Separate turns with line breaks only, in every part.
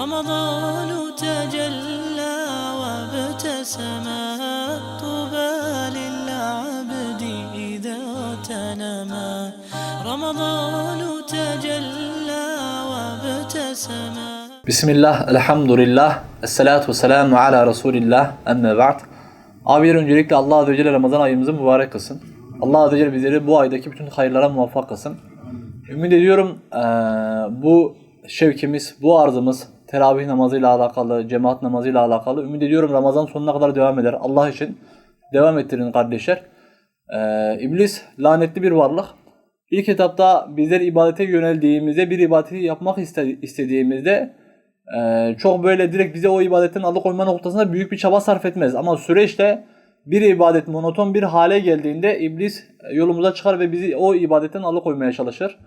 رمضان تجلى وابتسما طوبى للعبد إذا تنما رمضان تجلى وابتسما
Bismillah, elhamdülillah, esselatu vesselamu ala Resulillah, emme ba'd. Abiler öncelikle Allah Azze ve Celle Ramazan ayımızı mübarek kılsın. Allah Azze ve Celle bizleri bu aydaki bütün hayırlara muvaffak kılsın. Ümit ediyorum eee, bu şevkimiz, bu arzımız teravih namazıyla alakalı, cemaat namazıyla alakalı. Ümit ediyorum Ramazan sonuna kadar devam eder. Allah için devam ettirin kardeşler. Eee İblis lanetli bir varlık. İlk etapta bizler ibadete yöneldiğimizde, bir ibadeti yapmak iste- istediğimizde ee, çok böyle direkt bize o ibadetten alıkoyma noktasında büyük bir çaba sarf etmez. Ama süreçte bir ibadet monoton bir hale geldiğinde iblis e, yolumuza çıkar ve bizi o ibadetten alıkoymaya çalışır.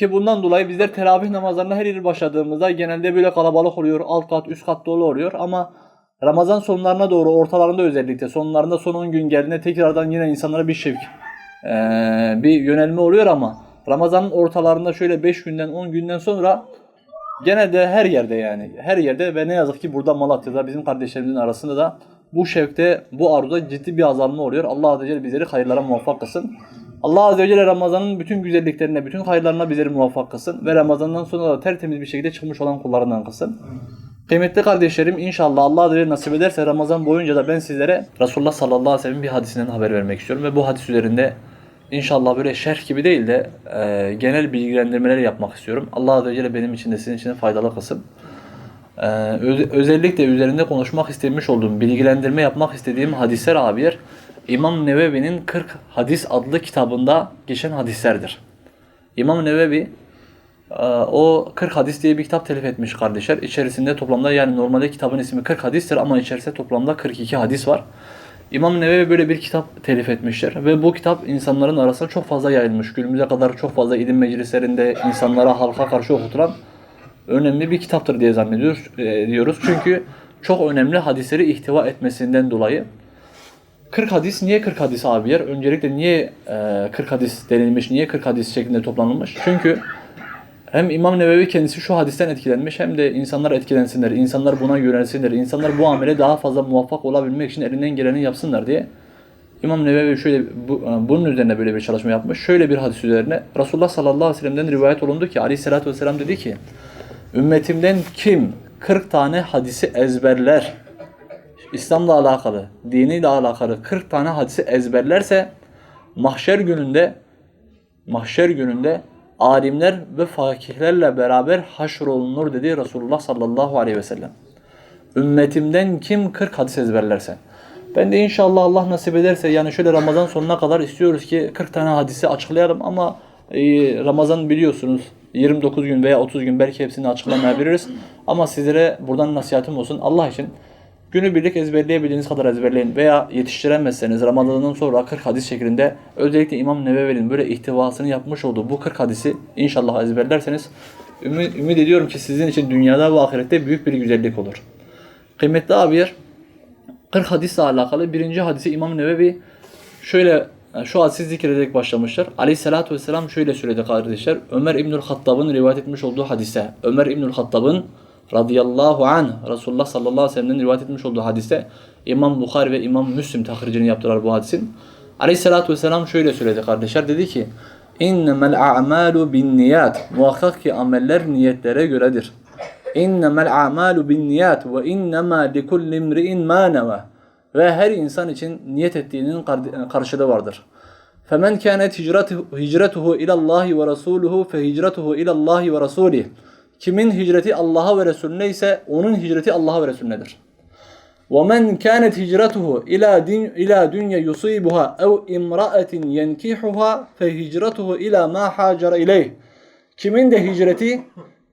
Ki bundan dolayı bizler teravih namazlarına her yıl başladığımızda genelde böyle kalabalık oluyor. Alt kat, üst kat dolu oluyor. Ama Ramazan sonlarına doğru, ortalarında özellikle sonlarında son 10 gün geldiğinde tekrardan yine insanlara bir şevk, bir yönelme oluyor ama Ramazan'ın ortalarında şöyle 5 günden 10 günden sonra Genelde her yerde yani. Her yerde ve ne yazık ki burada Malatya'da bizim kardeşlerimizin arasında da bu şevkte, bu arzuda ciddi bir azalma oluyor. Allah Azze Celle bizleri hayırlara muvaffak kılsın. Allah Azze ve Celle Ramazan'ın bütün güzelliklerine, bütün hayırlarına bizleri muvaffak kılsın. Ve Ramazan'dan sonra da tertemiz bir şekilde çıkmış olan kullarından kılsın. Kıymetli kardeşlerim inşallah Allah Azze ve Celle nasip ederse Ramazan boyunca da ben sizlere Resulullah sallallahu aleyhi ve sellem bir hadisinden haber vermek istiyorum. Ve bu hadis üzerinde İnşallah böyle şerh gibi değil de e, genel bilgilendirmeler yapmak istiyorum. Allah Azze ve Celle benim için de sizin için de faydalı kısım. E, öz- özellikle üzerinde konuşmak istemiş olduğum, bilgilendirme yapmak istediğim hadisler abiyer İmam Nevevi'nin 40 Hadis adlı kitabında geçen hadislerdir. İmam Nevevi e, o 40 hadis diye bir kitap telif etmiş kardeşler. İçerisinde toplamda yani normalde kitabın ismi 40 hadistir ama içerisinde toplamda 42 hadis var. İmam Nevevi böyle bir kitap telif etmişler ve bu kitap insanların arasında çok fazla yayılmış. Günümüze kadar çok fazla ilim meclislerinde insanlara halka karşı okutulan önemli bir kitaptır diye zannediyoruz e, diyoruz. Çünkü çok önemli hadisleri ihtiva etmesinden dolayı. 40 hadis niye 40 hadis abiyer? Öncelikle niye e, 40 hadis denilmiş? Niye 40 hadis şeklinde toplanılmış? Çünkü hem İmam Nevevi kendisi şu hadisten etkilenmiş hem de insanlar etkilensinler, insanlar buna yönelsinler, insanlar bu amele daha fazla muvaffak olabilmek için elinden geleni yapsınlar diye İmam Nevevi şöyle bu, bunun üzerine böyle bir çalışma yapmış. Şöyle bir hadis üzerine Resulullah sallallahu aleyhi ve sellem'den rivayet olundu ki aleyhissalatü vesselam dedi ki ümmetimden kim 40 tane hadisi ezberler İslam'la alakalı, diniyle alakalı 40 tane hadisi ezberlerse mahşer gününde mahşer gününde alimler ve fakihlerle beraber haşrolunur dedi Resulullah sallallahu aleyhi ve sellem. Ümmetimden kim 40 hadis ezberlerse. Ben de inşallah Allah nasip ederse yani şöyle Ramazan sonuna kadar istiyoruz ki 40 tane hadisi açıklayalım ama e, Ramazan biliyorsunuz 29 gün veya 30 gün belki hepsini açıklamayabiliriz. Ama sizlere buradan nasihatim olsun Allah için Günübirlik ezberleyebildiğiniz kadar ezberleyin veya yetiştiremezseniz Ramazan'dan sonra 40 hadis şeklinde özellikle İmam Nevevi'nin böyle ihtivasını yapmış olduğu bu 40 hadisi inşallah ezberlerseniz ümit, ümit ediyorum ki sizin için dünyada ve ahirette büyük bir güzellik olur. Kıymetli abiler 40 hadisle alakalı birinci hadisi İmam Nevevi şöyle şu hadisi zikrederek başlamışlar. Aleyhissalatü vesselam şöyle söyledi kardeşler. Ömer İbnül Hattab'ın rivayet etmiş olduğu hadise. Ömer İbnül Hattab'ın radıyallahu an Resulullah sallallahu aleyhi ve sellem'den rivayet etmiş olduğu hadiste İmam Bukhari ve İmam Müslim tahricini yaptılar bu hadisin. Aleyhissalatü vesselam şöyle söyledi kardeşler. Dedi ki İnnemel a'malu bin niyat. Muhakkak ki ameller niyetlere göredir. İnnemel a'malu bin niyat ve innema likulli imri'in ma neva. Ve her insan için niyet ettiğinin kar- karşılığı vardır. فَمَنْ كَانَتْ هِجْرَتُهُ هِجْرَتُهُ اِلَى اللّٰهِ وَرَسُولُهُ فَهِجْرَتُهُ اِلَى اللّٰهِ وَرَسُولِهِ Kimin hicreti Allah'a ve Resulüne ise onun hicreti Allah'a ve Resulünedir. وَمَنْ كَانَتْ هِجْرَتُهُ إِلَى دِنْ إِلَى دُنْيَا يُصِيبُهَا أَوْ إِمْرَأَةٍ يَنْكِحُهَا فَهِجْرَتُهُ إِلَى مَا حَاجَرَ إِلَيْهِ Kimin de hicreti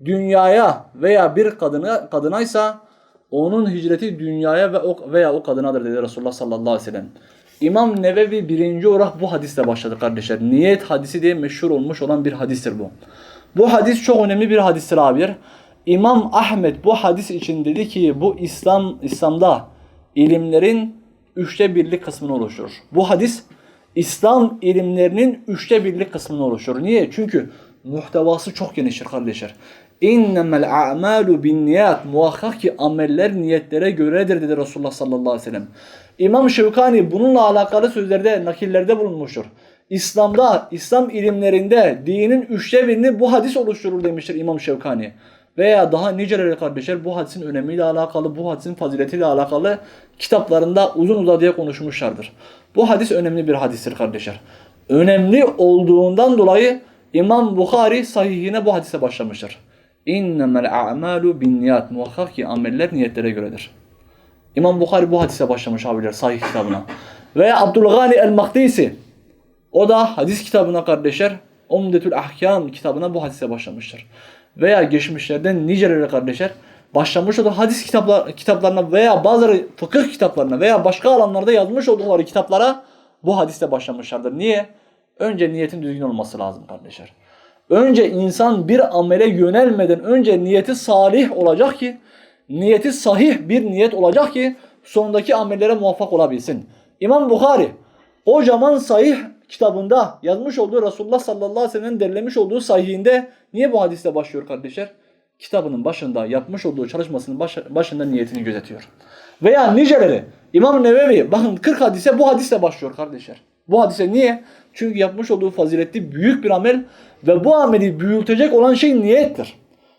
dünyaya veya bir kadına kadınaysa onun hicreti dünyaya ve o, veya o kadınadır dedi Resulullah sallallahu aleyhi ve sellem. İmam Nevevi birinci olarak bu hadisle başladı kardeşler. Niyet hadisi diye meşhur olmuş olan bir hadistir bu. Bu hadis çok önemli bir hadistir abiler. İmam Ahmet bu hadis için dedi ki bu İslam İslam'da ilimlerin üçte birlik kısmını oluşturur. Bu hadis İslam ilimlerinin üçte birlik kısmını oluşturur. Niye? Çünkü muhtevası çok geniştir kardeşler. İnnemel a'malu bin niyat. Muhakkak ki ameller niyetlere göredir dedi Resulullah sallallahu aleyhi ve sellem. İmam Şevkani bununla alakalı sözlerde, nakillerde bulunmuştur. İslam'da, İslam ilimlerinde dinin üçte birini bu hadis oluşturur demiştir İmam Şevkani. Veya daha niceleri kardeşler bu hadisin önemiyle alakalı, bu hadisin faziletiyle alakalı kitaplarında uzun uzadıya konuşmuşlardır. Bu hadis önemli bir hadistir kardeşler. Önemli olduğundan dolayı İmam Bukhari sahihine bu hadise başlamıştır. İnnemel a'malu bin niyat. Muhakkak ki ameller niyetlere göredir. İmam Bukhari bu hadise başlamış abiler sahih kitabına. Veya Abdülgani el-Makdisi. O da hadis kitabına kardeşler Umdetül Ahkam kitabına bu hadise başlamıştır. Veya geçmişlerden niceleri kardeşler başlamış olduğu hadis kitaplar, kitaplarına veya bazıları fıkıh kitaplarına veya başka alanlarda yazmış oldukları kitaplara bu hadiste başlamışlardır. Niye? Önce niyetin düzgün olması lazım kardeşler. Önce insan bir amele yönelmeden önce niyeti salih olacak ki, niyeti sahih bir niyet olacak ki sondaki amellere muvaffak olabilsin. İmam Bukhari kocaman sahih kitabında yazmış olduğu Resulullah sallallahu aleyhi ve sellem'in derlemiş olduğu sahihinde niye bu hadiste başlıyor kardeşler? Kitabının başında yapmış olduğu çalışmasının baş, başında niyetini gözetiyor. Veya niceleri İmam Nevevi bakın 40 hadise bu hadisle başlıyor kardeşler. Bu hadise niye? Çünkü yapmış olduğu faziletli büyük bir amel ve bu ameli büyütecek olan şey niyettir.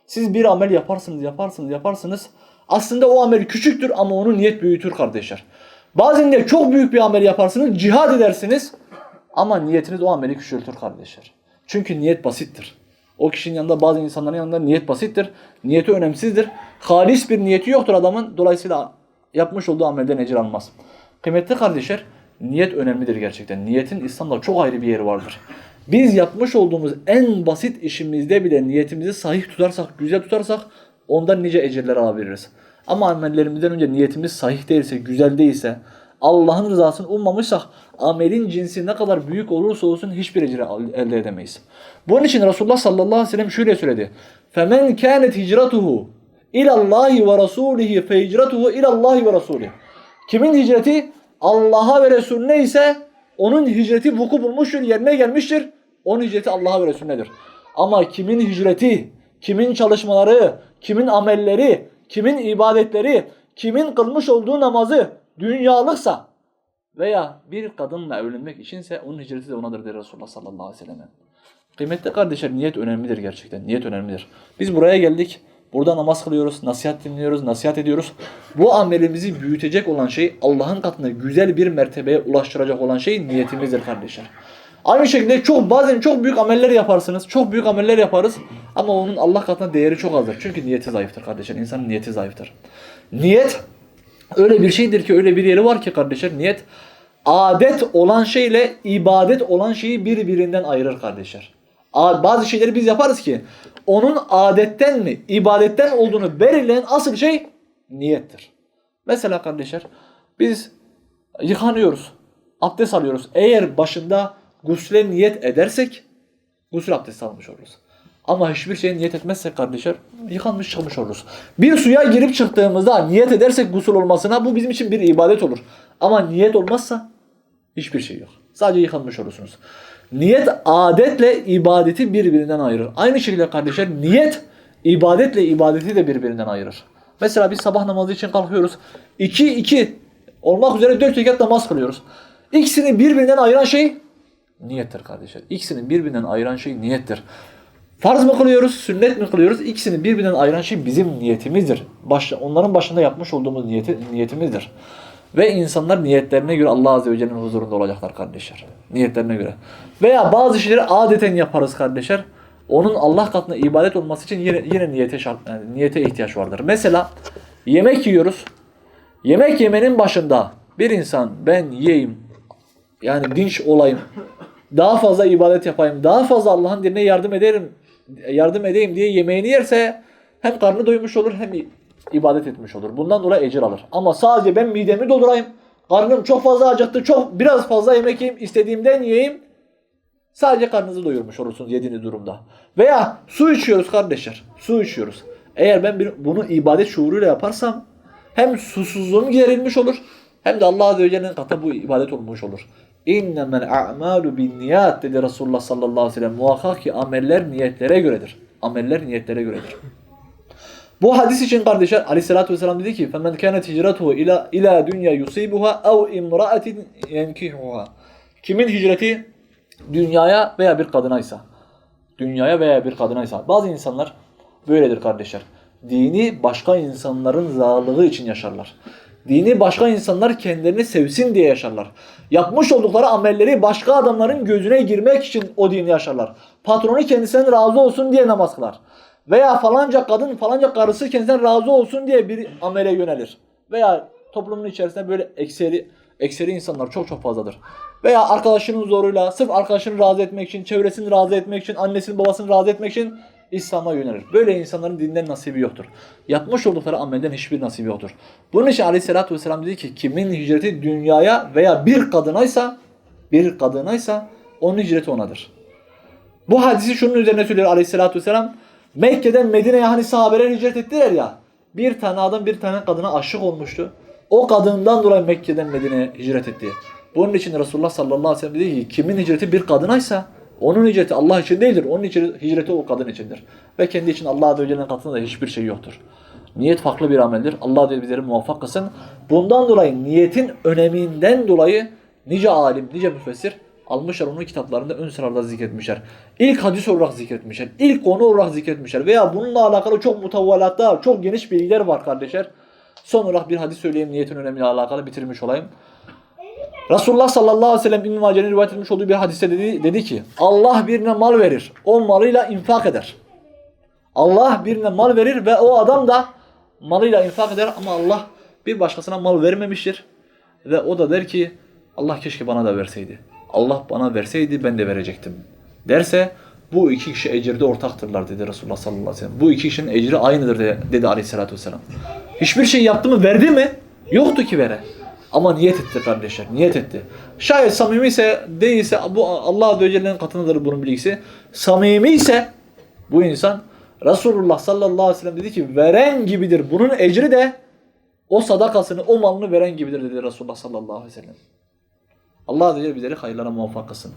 Siz bir amel yaparsınız, yaparsınız, yaparsınız. Aslında o amel küçüktür ama onu niyet büyütür kardeşler. Bazen de çok büyük bir amel yaparsınız, cihad edersiniz ama niyetiniz o ameli küçültür kardeşler. Çünkü niyet basittir. O kişinin yanında bazı insanların yanında niyet basittir. Niyeti önemsizdir. Halis bir niyeti yoktur adamın. Dolayısıyla yapmış olduğu amelden ecir almaz. Kıymetli kardeşler, niyet önemlidir gerçekten. Niyetin İslam'da çok ayrı bir yeri vardır. Biz yapmış olduğumuz en basit işimizde bile niyetimizi sahih tutarsak, güzel tutarsak ondan nice ecirler alabiliriz. Ama amellerimizden önce niyetimiz sahih değilse, güzel değilse, Allah'ın rızasını ummamışsak amelin cinsi ne kadar büyük olursa olsun hiçbir ecri elde edemeyiz. Bunun için Resulullah sallallahu aleyhi ve sellem şöyle söyledi. فَمَنْ كَانَتْ هِجْرَتُهُ اِلَى اللّٰهِ وَرَسُولِهِ فَهِجْرَتُهُ اِلَى اللّٰهِ وَرَسُولِهِ Kimin hicreti Allah'a ve Resulüne ise onun hicreti vuku bulmuştur, yerine gelmiştir. Onun hicreti Allah'a ve Resulünedir. Ama kimin hicreti, kimin çalışmaları, kimin amelleri, kimin ibadetleri, kimin kılmış olduğu namazı dünyalıksa veya bir kadınla evlenmek içinse onun hicreti de onadır der Resulullah sallallahu aleyhi ve sellem. Kıymetli kardeşler niyet önemlidir gerçekten. Niyet önemlidir. Biz buraya geldik. Burada namaz kılıyoruz, nasihat dinliyoruz, nasihat ediyoruz. Bu amelimizi büyütecek olan şey Allah'ın katında güzel bir mertebeye ulaştıracak olan şey niyetimizdir kardeşler. Aynı şekilde çok bazen çok büyük ameller yaparsınız. Çok büyük ameller yaparız ama onun Allah katında değeri çok azdır. Çünkü niyeti zayıftır kardeşler. İnsanın niyeti zayıftır. Niyet öyle bir şeydir ki öyle bir yeri var ki kardeşler niyet adet olan şeyle ibadet olan şeyi birbirinden ayırır kardeşler. Bazı şeyleri biz yaparız ki onun adetten mi, ibadetten olduğunu belirleyen asıl şey niyettir. Mesela kardeşler biz yıkanıyoruz, abdest alıyoruz. Eğer başında gusle niyet edersek gusül abdesti almış oluruz. Ama hiçbir şeye niyet etmezsek kardeşler yıkanmış çıkmış oluruz. Bir suya girip çıktığımızda niyet edersek gusül olmasına bu bizim için bir ibadet olur. Ama niyet olmazsa hiçbir şey yok. Sadece yıkanmış olursunuz. Niyet adetle ibadeti birbirinden ayırır. Aynı şekilde kardeşler niyet ibadetle ibadeti de birbirinden ayırır. Mesela biz sabah namazı için kalkıyoruz. 2 2 olmak üzere 4 rekat namaz kılıyoruz. İkisini birbirinden ayıran şey niyettir kardeşler. İkisini birbirinden ayıran şey niyettir. Farz mı kılıyoruz, sünnet mi kılıyoruz? İkisini birbirinden ayıran şey bizim niyetimizdir. Baş, onların başında yapmış olduğumuz niyeti, niyetimizdir. Ve insanlar niyetlerine göre Allah Azze ve Celle'nin huzurunda olacaklar kardeşler. Niyetlerine göre. Veya bazı şeyleri adeten yaparız kardeşler. Onun Allah katında ibadet olması için yine, yine niyete, şart, yani niyete ihtiyaç vardır. Mesela yemek yiyoruz. Yemek yemenin başında bir insan ben yiyeyim, yani dinç olayım, daha fazla ibadet yapayım, daha fazla Allah'ın dinine yardım ederim, yardım edeyim diye yemeğini yerse hem karnı doymuş olur hem ibadet etmiş olur. Bundan dolayı ecir alır. Ama sadece ben midemi doldurayım, karnım çok fazla acıktı, çok biraz fazla yemek yiyeyim, istediğimden yiyeyim. Sadece karnınızı doyurmuş olursunuz yediğiniz durumda. Veya su içiyoruz kardeşler. Su içiyoruz. Eğer ben bir, bunu ibadet şuuruyla yaparsam hem susuzluğum giderilmiş olur hem de Allah Azze ve Celle'nin katı bu ibadet olmuş olur. İnnemel a'malu bin niyat dedi Resulullah sallallahu aleyhi ve sellem. Muhakkak ki ameller niyetlere göredir. Ameller niyetlere göredir. Bu hadis için kardeşler Ali sallallahu aleyhi ve dedi ki: "Femen kanet hicretuhu ila ila dünya yusibuha ev imra'atin yenkihuha." Kimin hicreti dünyaya veya bir kadına ise. Dünyaya veya bir kadına ise. Bazı insanlar böyledir kardeşler. Dini başka insanların sağlığı için yaşarlar. Dini başka insanlar kendilerini sevsin diye yaşarlar. Yapmış oldukları amelleri başka adamların gözüne girmek için o dini yaşarlar. Patronu kendisinden razı olsun diye namaz kılar. Veya falanca kadın falanca karısı kendisinden razı olsun diye bir amele yönelir. Veya toplumun içerisinde böyle ekseri ekseri insanlar çok çok fazladır. Veya arkadaşının zoruyla sırf arkadaşını razı etmek için, çevresini razı etmek için, annesini babasını razı etmek için İslam'a yönelir. Böyle insanların dinden nasibi yoktur. Yapmış oldukları amelden hiçbir nasibi yoktur. Bunun için Aleyhisselatü Vesselam dedi ki kimin hicreti dünyaya veya bir kadınaysa bir kadınaysa onun hicreti onadır. Bu hadisi şunun üzerine söylüyor Aleyhisselatü Vesselam. Mekke'den Medine'ye hani sahabeler hicret ettiler ya. Bir tane adam bir tane kadına aşık olmuştu. O kadından dolayı Mekke'den Medine'ye hicret etti. Bunun için Resulullah sallallahu aleyhi ve sellem dedi ki kimin hicreti bir kadınaysa onun hicreti Allah için değildir. Onun hicreti o kadın içindir. Ve kendi için Allah Azze ve Celle'nin katında da hiçbir şey yoktur. Niyet farklı bir ameldir. Allah Azze ve bizleri muvaffak kılsın. Bundan dolayı niyetin öneminden dolayı nice alim, nice müfessir almışlar onun kitaplarında ön sıralarda zikretmişler. İlk hadis olarak zikretmişler. İlk konu olarak zikretmişler. Veya bununla alakalı çok mutavvalatlar, çok geniş bilgiler var kardeşler. Son olarak bir hadis söyleyeyim niyetin önemiyle alakalı bitirmiş olayım. Resulullah sallallahu aleyhi ve sellem İbn-i Mace'nin rivayet etmiş olduğu bir hadiste dedi, dedi ki Allah birine mal verir. O malıyla infak eder. Allah birine mal verir ve o adam da malıyla infak eder ama Allah bir başkasına mal vermemiştir. Ve o da der ki Allah keşke bana da verseydi. Allah bana verseydi ben de verecektim. Derse bu iki kişi ecirde ortaktırlar dedi Resulullah sallallahu aleyhi ve sellem. Bu iki kişinin ecri aynıdır de- dedi aleyhissalatü vesselam. Hiçbir şey yaptı mı verdi mi? Yoktu ki vere. Ama niyet etti kardeşler. Niyet etti. Şayet samimi ise değilse bu Allah Azze ve Celle'nin katındadır bunun bilgisi. Samimi ise bu insan Resulullah sallallahu aleyhi ve sellem dedi ki veren gibidir. Bunun ecri de o sadakasını, o malını veren gibidir dedi Resulullah sallallahu aleyhi ve sellem. Allah Azze bizleri hayırlara muvaffak kılsın.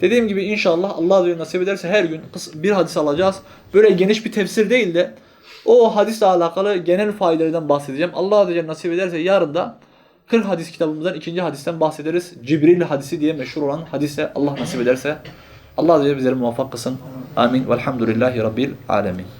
Dediğim gibi inşallah Allah Azze nasip ederse her gün bir hadis alacağız. Böyle geniş bir tefsir değil de o hadisle alakalı genel faydalardan bahsedeceğim. Allah Azze nasip ederse yarın da 40 hadis kitabımızdan ikinci hadisten bahsederiz. Cibril hadisi diye meşhur olan hadise Allah nasip ederse Allah Azze ve bizleri muvaffak kılsın. Amin. Velhamdülillahi Rabbil alemin.